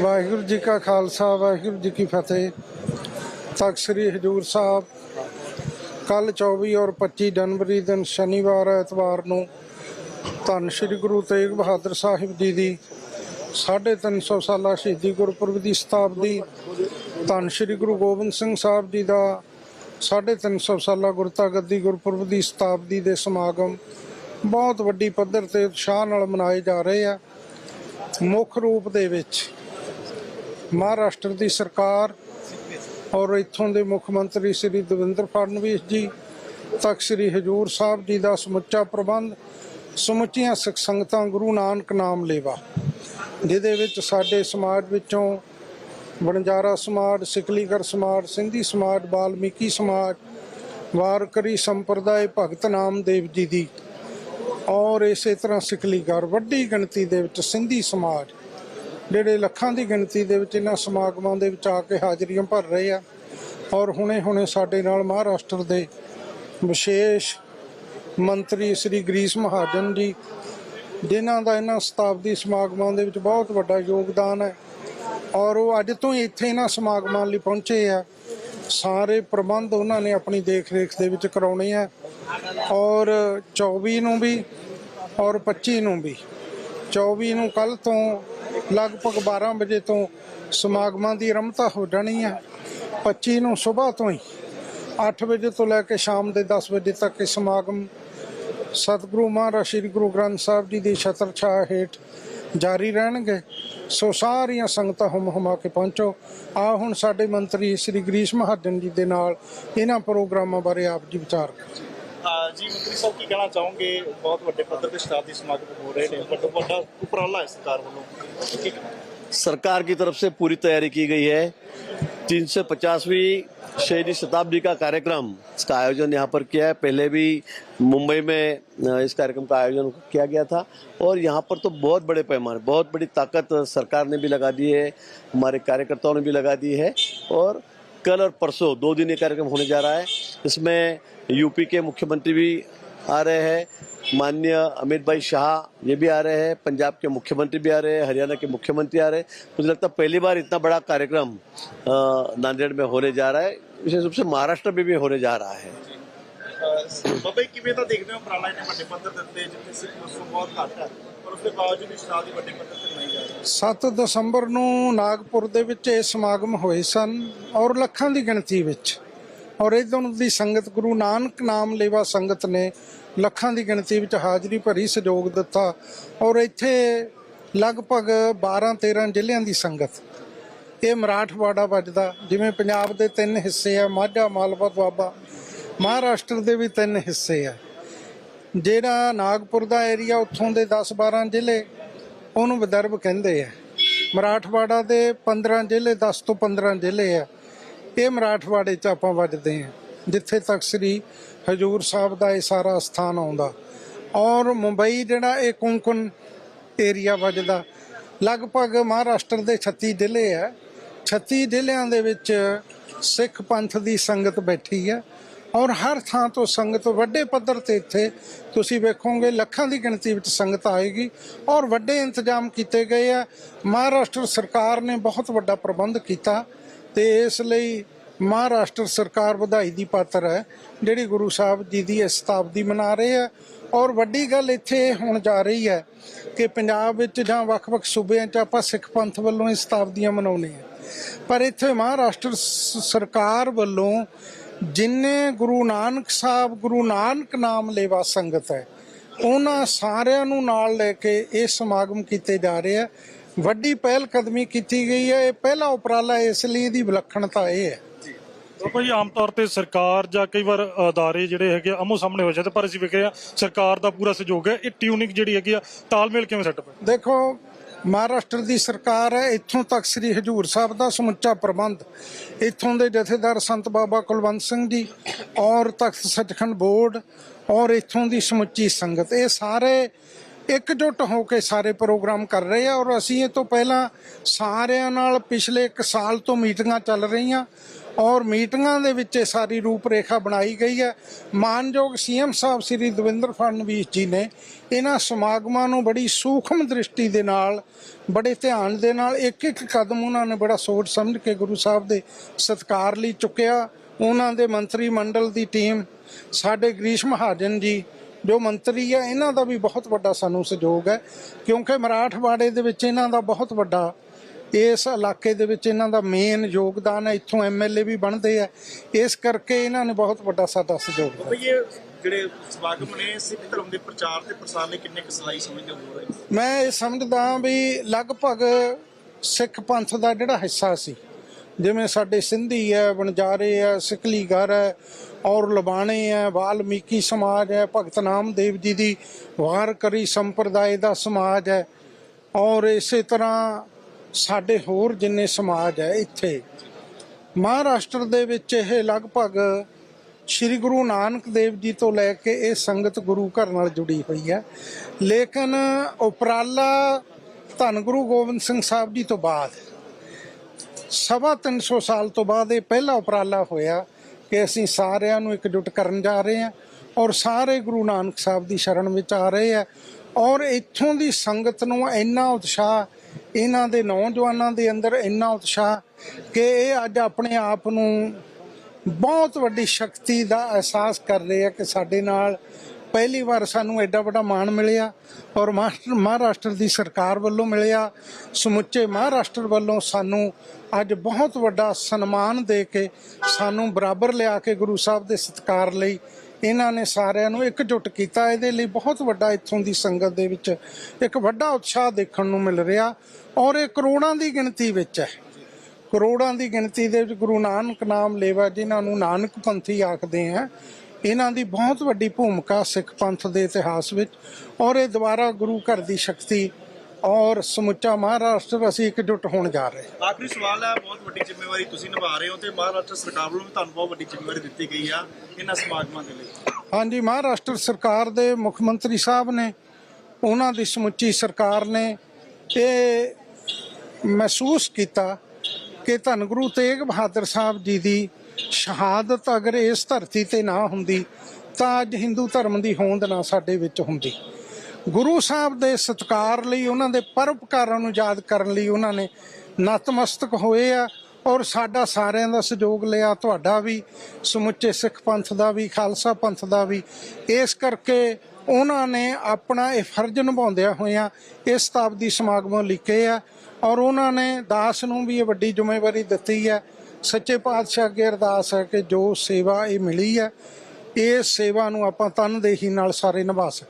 ਵਾਹਿਗੁਰੂ ਜੀ ਕਾ ਖਾਲਸਾ, ਵਾਹਿਗੁਰੂ ਜੀ ਕੀ ਫਤਿਹ। ਤਖਤ ਸ੍ਰੀ ਹਜੂਰ ਸਾਹਿਬ ਕੱਲ 24 ਔਰ 25 ਜਨਵਰੀ ਦਿਨ ਸ਼ਨੀਵਾਰ ਐਤਵਾਰ ਨੂੰ ਧੰਨ ਸ੍ਰੀ ਗੁਰੂ ਤੇਗ ਬਹਾਦਰ ਸਾਹਿਬ ਜੀ ਦੀ 350 ਸਾਲਾ ਸ਼ਹੀਦੀ ਗੁਰਪੁਰਬ ਦੀ ਸ਼ਤਾਬਦੀ ਧੰਨ ਸ੍ਰੀ ਗੁਰੂ ਗੋਬਿੰਦ ਸਿੰਘ ਸਾਹਿਬ ਜੀ ਦਾ 350 ਸਾਲਾ ਗੁਰਤਾ ਗੱਦੀ ਗੁਰਪੁਰਬ ਦੀ ਸ਼ਤਾਬਦੀ ਦੇ ਸਮਾਗਮ ਬਹੁਤ ਵੱਡੀ ਪੱਧਰ ਤੇ ਉਤਸ਼ਾਹ ਨਾਲ ਮਨਾਏ ਜਾ ਰਹੇ ਆ। ਮੁੱਖ ਰੂਪ ਦੇ ਵਿੱਚ ਮਹਾਰਾਸ਼ਟਰ ਦੀ ਸਰਕਾਰ ਔਰ ਇੱਥੋਂ ਦੇ ਮੁੱਖ ਮੰਤਰੀ ਸ੍ਰੀ ਦਵਿੰਦਰ ਫੜਨਵੀਸ ਜੀ, ਤਖਤ ਸ੍ਰੀ ਹਜੂਰ ਸਾਹਿਬ ਜੀ ਦਾ ਸਮੁੱਚਾ ਪ੍ਰਬੰਧ, ਸਮੁੱਚੀਆਂ ਸਿੱਖ ਸੰਗਤਾਂ ਗੁਰੂ ਨਾਨਕ ਨਾਮ ਲੇਵਾ, ਜਿਹਦੇ ਵਿੱਚ ਸਾਡੇ ਸਮਾਜ ਵਿੱਚੋਂ ਵਣਜਾਰਾ ਸਮਾਜ ਸਿਕਲੀਗਰ ਸਮਾਜ, ਸਿੰਧੀ ਸਮਾਜ, ਬਾਲਮੀਕੀ ਸਮਾਜ, ਵਾਰਕਰੀ ਸੰਪਰਦਾਇ ਭਗਤ ਨਾਮਦੇਵ ਜੀ ਦੀ ਔਰ ਇਸੇ ਤਰ੍ਹਾਂ ਸਿਕਲੀਗਰ ਵੱਡੀ ਗਿਣਤੀ ਦੇ ਵਿੱਚ ਸਿੰਧੀ ਸਮਾਜ ਜਿਹੜੇ ਲੱਖਾਂ ਦੀ ਗਿਣਤੀ ਦੇ ਵਿੱਚ ਇਹਨਾਂ ਸਮਾਗਮਾਂ ਦੇ ਵਿੱਚ ਆ ਕੇ ਹਾਜ਼ਰੀਆਂ ਭਰ ਰਹੇ ਆ ਔਰ ਹੁਣੇ-ਹੁਣੇ ਸਾਡੇ ਨਾਲ ਮਹਾਰਾਸ਼ਟਰ ਦੇ ਵਿਸ਼ੇਸ਼ ਮੰਤਰੀ ਸ੍ਰੀ ਗਰੀਸ ਮਹਾਜਨ ਜੀ, ਜਿਨ੍ਹਾਂ ਦਾ ਇਹਨਾਂ ਸ਼ਤਾਬਦੀ ਸਮਾਗਮਾਂ ਦੇ ਵਿੱਚ ਬਹੁਤ ਵੱਡਾ ਯੋਗਦਾਨ ਹੈ ਔਰ ਉਹ ਅੱਜ ਤੋਂ ਹੀ ਇੱਥੇ ਇਹਨਾਂ ਸਮਾਗਮਾਂ ਲਈ ਪਹੁੰਚੇ ਆ। ਸਾਰੇ ਪ੍ਰਬੰਧ ਉਹਨਾਂ ਨੇ ਆਪਣੀ ਦੇਖ-ਰੇਖ ਦੇ ਵਿੱਚ ਕਰਾਉਣੇ ਆ ਔਰ 24 ਨੂੰ ਵੀ ਔਰ 25 ਨੂੰ ਵੀ। 24 ਨੂੰ ਕੱਲ ਤੋਂ ਲਗਭਗ 12 ਵਜੇ ਤੋਂ ਸਮਾਗਮਾਂ ਦੀ ਆਰੰਭਤਾ ਹੋ ਜਾਣੀ ਹੈ 25 ਨੂੰ ਸਵੇਰ ਤੋਂ ਹੀ 8 ਵਜੇ ਤੋਂ ਲੈ ਕੇ ਸ਼ਾਮ ਦੇ 10 ਵਜੇ ਤੱਕ ਇਹ ਸਮਾਗਮ ਸਤਿਗੁਰੂ ਮਹਾਰਾਜ, ਸ੍ਰੀ ਗੁਰੂ ਗ੍ਰੰਥ ਸਾਹਿਬ ਜੀ ਦੀ ਛਤਰ ਛਾਇਆ ਹੇਠ ਜਾਰੀ ਰਹਿਣਗੇ। ਸੋ ਸਾਰੀਆਂ ਸੰਗਤਾਂ ਹੁਮ ਹੁਮਾ ਕੇ ਪਹੁੰਚੋ। ਆ ਹੁਣ ਸਾਡੇ ਮੰਤਰੀ ਸ੍ਰੀ ਗਰੀਸ਼ ਮਹਾਜਨ ਜੀ ਦੇ ਨਾਲ ਇਹਨਾਂ ਪ੍ਰੋਗਰਾਮਾਂ ਬਾਰੇ ਆਪ ਜੀ ਵਿਚਾਰ ਕਰੋ। ਜੀ ਮੰਤਰੀ ਸਾਹਿਬ ਕੀ ਕਹਿਣਾ ਚਾਹੋਗੇ ਬਹੁਤ ਵੱਡੇ ਪੱਧਰ ਤੇ ਸ਼ਤਾਬਦੀ ਸਮਾਗਮ ਹੋ ਰਹੇ ਨੇ ਵੱਡਾ ਵੱਡਾ ਉਪਰਾਲਾ ਹੈ ਸਰਕਾਰ ਵੱਲੋਂ ਕੀ ਕਹਿਣਾ? सरकार की तरफ से पूरी तैयारी की गई है तीन सौ पचासवीं शहीदी शताब्दी का कार्यक्रम इसका आयोजन यहाँ पर किया है पहले भी मुंबई में अ, इस कार्यक्रम का आयोजन किया गया था और यहाँ पर तो बहुत बड़े पैमाने बहुत बड़ी ताकत सरकार ने भी लगा दी है हमारे कार्यकर्ताओं ने भी लगा दी है और कल और परसों दो दिन ये कार्यक्रम होने जा रहा है इसमें यूपी के मुख्यमंत्री भी आ रहे हैं माननीय अमित भाई शाह ये भी आ रहे हैं पंजाब के मुख्यमंत्री भी आ रहे हैं हरियाणा के मुख्यमंत्री आ रहे हैं मुझे लगता है पहली बार इतना बड़ा कार्यक्रम अ, नांदेड़ में होने जा रहा है विशेष रूप से महाराष्ट्र में भी होने जा रहा है ਅਹ ਬਾਬਾ ਜੀ ਕਿਵੇਂ ਤਾਂ ਦੇਖਦੇ ਹੋ ਉਪਰਾਲਾ ਇੰਨੇ ਵੱਡੇ ਪੱਧਰ ਦੇ ਉੱਤੇ ਜਿੱਥੇ ਸਿੱਖ ਵਸੋਂ ਬਹੁਤ ਘੱਟ ਹੈ ਪਰ ਉਸ ਦੇ ਬਾਵਜੂਦ ਵੀ ਸ਼ਤਾਬਦੀ ਵੱਡੇ ਪੱਧਰ ਤੇ ਮਨਾਈ ਜਾ ਰਹੀ ਹੈ 7 ਦਸੰਬਰ ਨੂੰ ਨਾਗਪੁਰ ਦੇ ਵਿੱਚ ਇਹ ਸਮਾਗਮ ਹੋਏ ਸਨ ਔਰ ਲੱਖਾਂ ਦੀ ਗਿਣਤੀ ਵਿੱਚ ਔਰ ਇਦੋਂ ਦੀ ਸੰਗਤ ਗੁਰੂ ਨਾਨਕ ਨਾਮ ਲੇਵਾ ਸੰਗਤ ਨੇ ਲੱਖਾਂ ਦੀ ਗਿਣਤੀ ਵਿੱਚ ਹਾਜ਼ਰੀ ਭਰੀ ਸਹਿਯੋਗ ਦਿੱਤਾ ਔਰ ਇੱਥੇ ਲਗਭਗ 12 13 ਜ਼ਿਲ੍ਹਿਆਂ ਦੀ ਸੰਗਤ ਇਹ ਮਰਾਠਵਾੜਾ ਵੱਜਦਾ, ਜਿਵੇਂ ਪੰਜਾਬ ਦੇ ਤਿੰਨ ਹਿੱਸੇ ਆ, ਮਾਝਾ, ਮਾਲਵਾ, ਦੁਆਬਾ, ਮਹਾਰਾਸ਼ਟਰ ਦੇ ਵੀ ਤਿੰਨ ਹਿੱਸੇ ਆ। ਜਿਹੜਾ ਨਾਗਪੁਰ ਦਾ ਏਰੀਆ ਉੱਥੋਂ ਦੇ 10-12 ਜ਼ਿਲ੍ਹੇ, ਉਹਨੂੰ ਵਿਦਰਭ ਕਹਿੰਦੇ ਆ। ਮਰਾਠਵਾੜਾ ਦੇ 15 ਜ਼ਿਲ੍ਹੇ 10 ਤੋਂ 15 ਜ਼ਿਲ੍ਹੇ ਆ। ਇਹ ਮਰਾਠਵਾੜੇ 'ਚ ਆਪਾਂ ਵੱਜਦੇ ਹਾਂ, ਜਿੱਥੇ ਤੱਕ ਸ੍ਰੀ ਹਜੂਰ ਸਾਹਿਬ ਦਾ ਇਹ ਸਾਰਾ ਸਥਾਨ ਆਉਂਦਾ। ਔਰ ਮੁੰਬਈ ਜਿਹੜਾ ਇਹ ਕੋਂਕਣ ਏਰੀਆ ਵੱਜਦਾ, ਲਗਭਗ ਮਹਾਰਾਸ਼ਟਰ ਦੇ 36 ਜ਼ਿਲ੍ਹੇ ਆ। 36 ਜ਼ਿਲ੍ਹਿਆਂ ਦੇ ਵਿੱਚ ਸਿੱਖ ਪੰਥ ਦੀ ਸੰਗਤ ਬੈਠੀ ਹੈ ਔਰ ਹਰ ਥਾਂ ਤੋਂ ਸੰਗਤ, ਵੱਡੇ ਪੱਧਰ ਤੇ ਇੱਥੇ ਤੁਸੀਂ ਵੇਖੋਗੇ, ਲੱਖਾਂ ਦੀ ਗਿਣਤੀ ਵਿੱਚ ਸੰਗਤ ਆਏਗੀ। ਔਰ ਵੱਡੇ ਇੰਤਜ਼ਾਮ ਕੀਤੇ ਗਏ ਆ। ਮਹਾਰਾਸ਼ਟਰ ਸਰਕਾਰ ਨੇ ਬਹੁਤ ਵੱਡਾ ਪ੍ਰਬੰਧ ਕੀਤਾ। ਤੇ ਇਸ ਲਈ ਮਹਾਰਾਸ਼ਟਰ ਸਰਕਾਰ ਵਧਾਈ ਦੀ ਪਾਤਰ ਹੈ, ਜਿਹੜੀ ਗੁਰੂ ਸਾਹਿਬ ਜੀ ਦੀ ਇਸ ਸ਼ਤਾਬਦੀ ਮਨਾ ਰਹੇ ਆ। ਔਰ ਵੱਡੀ ਗੱਲ ਇੱਥੇ ਇਹ ਹੋਣ ਜਾ ਰਹੀ ਹੈ ਕਿ ਪੰਜਾਬ ਵਿੱਚ ਜਾਂ ਵੱਖ-ਵੱਖ ਸੂਬਿਆਂ 'ਚ ਆਪਾਂ ਸਿੱਖ ਪੰਥ ਵੱਲੋਂ ਇਹ ਸ਼ਤਾਬਦੀਆਂ ਮਨਾਉਂਦੇ ਆ ਪਰ ਇੱਥੇ ਮਹਾਰਾਸ਼ਟਰ ਸਰਕਾਰ ਵੱਲੋਂ ਜਿੰਨੇ ਗੁਰੂ ਨਾਨਕ ਸਾਹਿਬ, ਗੁਰੂ ਨਾਨਕ ਨਾਮ ਲੇਵਾ ਸੰਗਤ ਹੈ, ਉਹਨਾਂ ਸਾਰਿਆਂ ਨੂੰ ਨਾਲ ਲੈ ਕੇ ਇਹ ਸਮਾਗਮ ਕੀਤੇ ਜਾ ਰਹੇ ਆ। ਵੱਡੀ ਪਹਿਲ ਕਦਮੀ ਕੀਤੀ ਗਈ ਹੈ। ਇਹ ਪਹਿਲਾ ਉਪਰਾਲਾ ਇਸ ਲਈ ਇਹਦੀ ਵਿਲੱਖਣਤਾ ਇਹ ਹੈ। ਬਾਬਾ ਜੀ ਆਮ ਤੌਰ ਤੇ ਸਰਕਾਰ ਜਾਂ ਕਈ ਵਾਰ ਅਦਾਰੇ ਜਿਹੜੇ ਹੈਗੇ ਆਮੋ ਸਾਹਮਣੇ ਹੋ ਜਾਂਦੇ ਪਰ ਅਸੀਂ ਵੇਖ ਰਹੇ ਹਾਂ ਸਰਕਾਰ ਦਾ ਪੂਰਾ ਸਹਿਯੋਗ ਹੈ। ਇਹ ਟਿਊਨਿੰਗ ਜਿਹੜੀ ਹੈਗੀ ਆ ਤਾਲਮੇਲ ਕਿਵੇਂ ਸੈੱਟ ਹੈ ਦੇਖੋ ਮਹਾਰਾਸ਼ਟਰ ਦੀ ਸਰਕਾਰ ਹੈ ਇੱਥੋਂ ਤੱਕ ਸ੍ਰੀ ਹਜੂਰ ਸਾਹਿਬ ਦਾ ਸਮੁੱਚਾ ਪ੍ਰਬੰਧ ਇੱਥੋਂ ਦੇ ਜਥੇਦਾਰ ਸੰਤ ਬਾਬਾ ਕੁਲਵੰਤ ਸਿੰਘ ਜੀ ਔਰ ਤਖਤ ਸੱਚਖੰਡ ਬੋਰਡ ਔਰ ਇੱਥੋਂ ਦੀ ਸਮੁੱਚੀ ਸੰਗਤ ਇਹ ਸਾਰੇ ਇਕਜੁੱਟ ਹੋ ਕੇ ਸਾਰੇ ਪ੍ਰੋਗਰਾਮ ਕਰ ਰਹੇ ਆ ਔਰ ਅਸੀਂ ਇਹ ਤੋਂ ਪਹਿਲਾਂ ਸਾਰਿਆਂ ਨਾਲ ਪਿਛਲੇ 1 ਸਾਲ ਤੋਂ ਮੀਟਿੰਗਾਂ ਚੱਲ ਰਹੀਆਂ ਔਰ ਮੀਟਿੰਗਾਂ ਦੇ ਵਿੱਚ ਇਹ ਸਾਰੀ ਰੂਪਰੇਖਾ ਬਣਾਈ ਗਈ ਹੈ। ਮਾਨਯੋਗ ਸੀਐਮ ਸਾਹਿਬ ਸ੍ਰੀ ਦਵਿੰਦਰ ਫੜਨਵੀਸ ਜੀ ਨੇ ਇਹਨਾਂ ਸਮਾਗਮਾਂ ਨੂੰ ਬੜੀ ਸੂਖਮ ਦ੍ਰਿਸ਼ਟੀ ਦੇ ਨਾਲ, ਬੜੇ ਧਿਆਨ ਦੇ ਨਾਲ ਇੱਕ ਇੱਕ ਕਦਮ ਉਹਨਾਂ ਨੇ ਬੜਾ ਸੋਚ ਸਮਝ ਕੇ ਗੁਰੂ ਸਾਹਿਬ ਦੇ ਸਤਿਕਾਰ ਲਈ ਚੁੱਕਿਆ। ਉਹਨਾਂ ਦੇ ਮੰਤਰੀ ਮੰਡਲ ਦੀ ਟੀਮ, ਸਾਡੇ ਗ੍ਰੀਸ਼ ਮਹਾਜਨ ਜੀ ਜੋ ਮੰਤਰੀ ਹੈ ਇਹਨਾਂ ਦਾ ਵੀ ਬਹੁਤ ਵੱਡਾ ਸਾਨੂੰ ਸਹਿਯੋਗ ਹੈ ਕਿਉਂਕਿ ਮਰਾਠਵਾੜੇ ਦੇ ਵਿੱਚ ਇਹਨਾਂ ਦਾ ਬਹੁਤ ਵੱਡਾ ਇਸ ਇਲਾਕੇ ਦੇ ਵਿੱਚ ਇਹਨਾਂ ਦਾ ਮੇਨ ਯੋਗਦਾਨ ਹੈ ਇੱਥੋਂ ਐਮਐਲਏ ਵੀ ਬਣਦੇ ਆ ਇਸ ਕਰਕੇ ਇਹਨਾਂ ਨੇ ਬਹੁਤ ਵੱਡਾ ਸਾਡਾ ਸਹਿਯੋਗ ਦਿੱਤਾ। ਜਿਹੜੇ ਸਮਾਗਮ ਨੇ ਸਿੱਖ ਧਰਮ ਦੇ ਪ੍ਰਚਾਰ ਤੇ ਪ੍ਰਸਾਰ ਲਈ ਕਿੰਨੇ ਕੁ ਸਲਾਈ ਸਮਝਦੇ ਹੋ ਰਹੇ ਮੈਂ ਇਹ ਸਮਝਦਾ ਵੀ ਲਗਭਗ ਸਿੱਖ ਪੰਥ ਦਾ ਜਿਹੜਾ ਹਿੱਸਾ ਸੀ ਜਿਵੇਂ ਸਾਡੇ ਸਿੰਧੀ ਹੈ ਵਣਜਾਰੇ ਹੈ ਸਿਕਲੀਗਰ ਹੈ ਔਰ ਲਬਾਣੇ ਹੈ, ਵਾਲਮੀਕੀ ਸਮਾਜ ਹੈ, ਭਗਤ ਨਾਮਦੇਵ ਜੀ ਦੀ ਵਾਰ ਕਰੀ ਸੰਪਰਦਾਇ ਦਾ ਸਮਾਜ ਹੈ। ਔਰ ਇਸੇ ਤਰ੍ਹਾਂ ਸਾਡੇ ਹੋਰ ਜਿੰਨੇ ਸਮਾਜ ਹੈ ਇੱਥੇ, ਮਹਾਰਾਸ਼ਟਰ ਦੇ ਵਿੱਚ ਇਹ ਲਗਭਗ ਸ੍ਰੀ ਗੁਰੂ ਨਾਨਕ ਦੇਵ ਜੀ ਤੋਂ ਲੈ ਕੇ ਇਹ ਸੰਗਤ ਗੁਰੂ ਘਰ ਨਾਲ ਜੁੜੀ ਹੋਈ ਹੈ। ਲੇਕਿਨ ਉਪਰਾਲਾ ਧੰਨ ਗੁਰੂ ਗੋਬਿੰਦ ਸਿੰਘ ਸਾਹਿਬ ਜੀ ਤੋਂ ਬਾਅਦ, ਸਵਾ 300 ਸਾਲ ਤੋਂ ਬਾਅਦ ਇਹ ਪਹਿਲਾ ਉਪਰਾਲਾ ਹੋਇਆ। ਕਿ ਅਸੀਂ ਸਾਰਿਆਂ ਨੂੰ ਇਕਜੁੱਟ ਕਰਨ ਜਾ ਰਹੇ ਹਾਂ ਔਰ ਸਾਰੇ ਗੁਰੂ ਨਾਨਕ ਸਾਹਿਬ ਦੀ ਸ਼ਰਨ ਵਿੱਚ ਆ ਰਹੇ ਆ ਔਰ ਇੱਥੋਂ ਦੀ ਸੰਗਤ ਨੂੰ ਇੰਨਾ ਉਤਸ਼ਾਹ, ਇਹਨਾਂ ਦੇ ਨੌਜਵਾਨਾਂ ਦੇ ਅੰਦਰ ਇੰਨਾ ਉਤਸ਼ਾਹ ਕਿ ਇਹ ਅੱਜ ਆਪਣੇ ਆਪ ਨੂੰ ਬਹੁਤ ਵੱਡੀ ਸ਼ਕਤੀ ਦਾ ਅਹਿਸਾਸ ਕਰ ਰਹੇ ਆ ਕਿ ਸਾਡੇ ਨਾਲ ਪਹਿਲੀ ਵਾਰ ਸਾਨੂੰ ਐਡਾ ਵੱਡਾ ਮਾਣ ਮਿਲਿਆ ਔਰ ਮਾਸਟਰ ਮਹਾਰਾਸ਼ਟਰ ਦੀ ਸਰਕਾਰ ਵੱਲੋਂ ਮਿਲਿਆ। ਸਮੁੱਚੇ ਮਹਾਰਾਸ਼ਟਰ ਵੱਲੋਂ ਸਾਨੂੰ ਅੱਜ ਬਹੁਤ ਵੱਡਾ ਸਨਮਾਨ ਦੇ ਕੇ ਸਾਨੂੰ ਬਰਾਬਰ ਲਿਆ ਕੇ ਗੁਰੂ ਸਾਹਿਬ ਦੇ ਸਤਿਕਾਰ ਲਈ ਇਹਨਾਂ ਨੇ ਸਾਰਿਆਂ ਨੂੰ ਇਕਜੁੱਟ ਕੀਤਾ। ਇਹਦੇ ਲਈ ਬਹੁਤ ਵੱਡਾ ਇੱਥੋਂ ਦੀ ਸੰਗਤ ਦੇ ਵਿੱਚ ਇੱਕ ਵੱਡਾ ਉਤਸ਼ਾਹ ਦੇਖਣ ਨੂੰ ਮਿਲ ਰਿਹਾ ਔਰ ਇਹ ਕਰੋੜਾਂ ਦੀ ਗਿਣਤੀ ਵਿੱਚ ਹੈ। ਕਰੋੜਾਂ ਦੀ ਗਿਣਤੀ ਦੇ ਵਿੱਚ ਗੁਰੂ ਨਾਨਕ ਨਾਮ ਲੇਵਾ ਜਿਨ੍ਹਾਂ ਨੂੰ ਨਾਨਕ ਪੰਥੀ ਆਖਦੇ ਆ। ਇਹਨਾਂ ਦੀ ਬਹੁਤ ਵੱਡੀ ਭੂਮਿਕਾ ਸਿੱਖ ਪੰਥ ਦੇ ਇਤਿਹਾਸ ਵਿੱਚ ਔਰ ਇਹ ਦੁਬਾਰਾ ਗੁਰੂ ਘਰ ਦੀ ਸ਼ਕਤੀ ਔਰ ਸਮੁੱਚਾ ਮਹਾਰਾਸ਼ਟਰ ਅਸੀਂ ਇਕਜੁੱਟ ਹੋਣ ਜਾ ਰਹੇ ਹਾਂ। ਆਖਰੀ ਸਵਾਲ ਹੈ ਬਹੁਤ ਵੱਡੀ ਜ਼ਿੰਮੇਵਾਰੀ ਤੁਸੀਂ ਨਿਭਾ ਰਹੇ ਹੋ ਤੇ ਮਹਾਰਾਸ਼ਟਰ ਸਰਕਾਰ ਵੱਲੋਂ ਵੀ ਤੁਹਾਨੂੰ ਬਹੁਤ ਵੱਡੀ ਜ਼ਿੰਮੇਵਾਰੀ ਦਿੱਤੀ ਗਈ ਆ ਇਹਨਾਂ ਸਮਾਗਮਾਂ ਦੇ ਲਈ। ਹਾਂਜੀ ਮਹਾਰਾਸ਼ਟਰ ਸਰਕਾਰ ਦੇ ਮੁੱਖ ਮੰਤਰੀ ਸਾਹਿਬ ਨੇ ਉਹਨਾਂ ਦੀ ਸਮੁੱਚੀ ਸਰਕਾਰ ਨੇ ਇਹ ਮਹਿਸੂਸ ਕੀਤਾ ਕਿ ਧੰਨ ਗੁਰੂ ਤੇਗ ਬਹਾਦਰ ਸਾਹਿਬ ਜੀ ਦੀ ਸ਼ਹਾਦਤ ਅਗਰ ਇਸ ਧਰਤੀ ਤੇ ਨਾ ਹੁੰਦੀ, ਤਾਂ ਅੱਜ ਹਿੰਦੂ ਧਰਮ ਦੀ ਹੋਂਦ ਨਾ ਸਾਡੇ ਵਿੱਚ ਹੁੰਦੀ। ਗੁਰੂ ਸਾਹਿਬ ਦੇ ਸਤਿਕਾਰ ਲਈ, ਉਹਨਾਂ ਦੇ ਪਰਉਪਕਾਰਾਂ ਨੂੰ ਯਾਦ ਕਰਨ ਲਈ ਉਹਨਾਂ ਨੇ ਨਤਮਸਤਕ ਹੋਏ ਆ ਔਰ ਸਾਡਾ ਸਾਰਿਆਂ ਦਾ ਸਹਿਯੋਗ ਲਿਆ। ਤੁਹਾਡਾ ਵੀ, ਸਮੁੱਚੇ ਸਿੱਖ ਪੰਥ ਦਾ ਵੀ, ਖਾਲਸਾ ਪੰਥ ਦਾ ਵੀ। ਇਸ ਕਰਕੇ ਉਹਨਾਂ ਨੇ ਆਪਣਾ ਇਹ ਫਰਜ਼ ਨਿਭਾਉਂਦਿਆਂ ਹੋਇਆਂ ਇਸ ਸ਼ਤਾਬਦੀ ਸਮਾਗਮ ਲਿਖੇ ਆ ਔਰ ਉਹਨਾਂ ਨੇ ਦਾਸ ਨੂੰ ਵੀ ਇਹ ਵੱਡੀ ਜ਼ਿੰਮੇਵਾਰੀ ਦਿੱਤੀ ਹੈ ਸੱਚੇ ਪਾਤਸ਼ਾਹ ਅੱਗੇ ਅਰਦਾਸ ਹੈ ਕਿ ਜੋ ਸੇਵਾ ਇਹ ਮਿਲੀ ਹੈ ਇਸ ਸੇਵਾ ਨੂੰ ਆਪਾਂ ਤਨਦੇਹੀ ਨਾਲ ਸਾਰੇ ਨਿਭਾ ਸਕੀਏ।